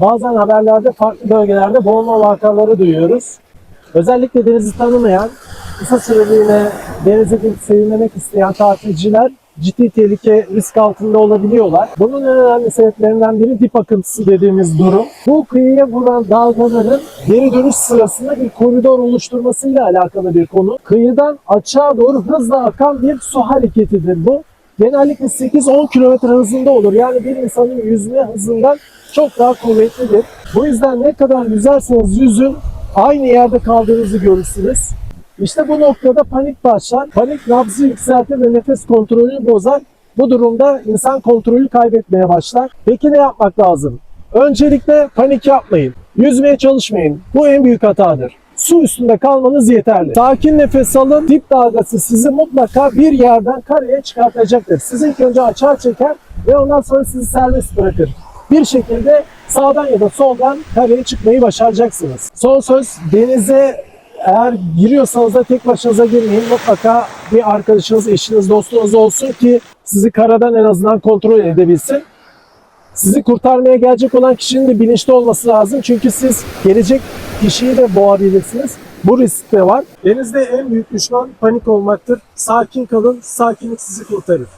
Bazen haberlerde farklı bölgelerde boğulma vakaları duyuyoruz. Özellikle denizi tanımayan, kısa süreliğine denize gidip serinlemek isteyen tatilciler ciddi tehlike risk altında olabiliyorlar. Bunun en önemli sebeplerinden biri dip akıntısı dediğimiz durum. Bu kıyıya vuran dalgaların geri dönüş sırasında bir koridor oluşturmasıyla alakalı bir konu. Kıyıdan açığa doğru hızla akan bir su hareketidir bu. Genellikle 8-10 km hızında olur. Yani bir insanın yüzme hızından çok daha kuvvetlidir. Bu yüzden ne kadar yüzerseniz yüzün aynı yerde kaldığınızı görürsünüz. İşte bu noktada panik başlar. Panik nabzı yükseltir ve nefes kontrolünü bozar. Bu durumda insan kontrolü kaybetmeye başlar. Peki ne yapmak lazım? Öncelikle panik yapmayın. Yüzmeye çalışmayın. Bu en büyük hatadır. Su üstünde kalmanız yeterli. Sakin nefes alın. Dip dalgası sizi mutlaka bir yerden karaya çıkartacaktır. Sizi ilk önce açığa çeker ve ondan sonra sizi serbest bırakır. Bir şekilde sağdan ya da soldan karaya çıkmayı başaracaksınız. Son söz denize eğer giriyorsanız da tek başınıza girmeyin. Mutlaka bir arkadaşınız, eşiniz, dostunuz olsun ki sizi karadan en azından kontrol edebilsin. Sizi kurtarmaya gelecek olan kişinin de bilinçli olması lazım. Çünkü siz gelecek kişiyi de boğabilirsiniz. Bu risk de var. Denizde en büyük düşman panik olmaktır. Sakin kalın, sakinlik sizi kurtarır.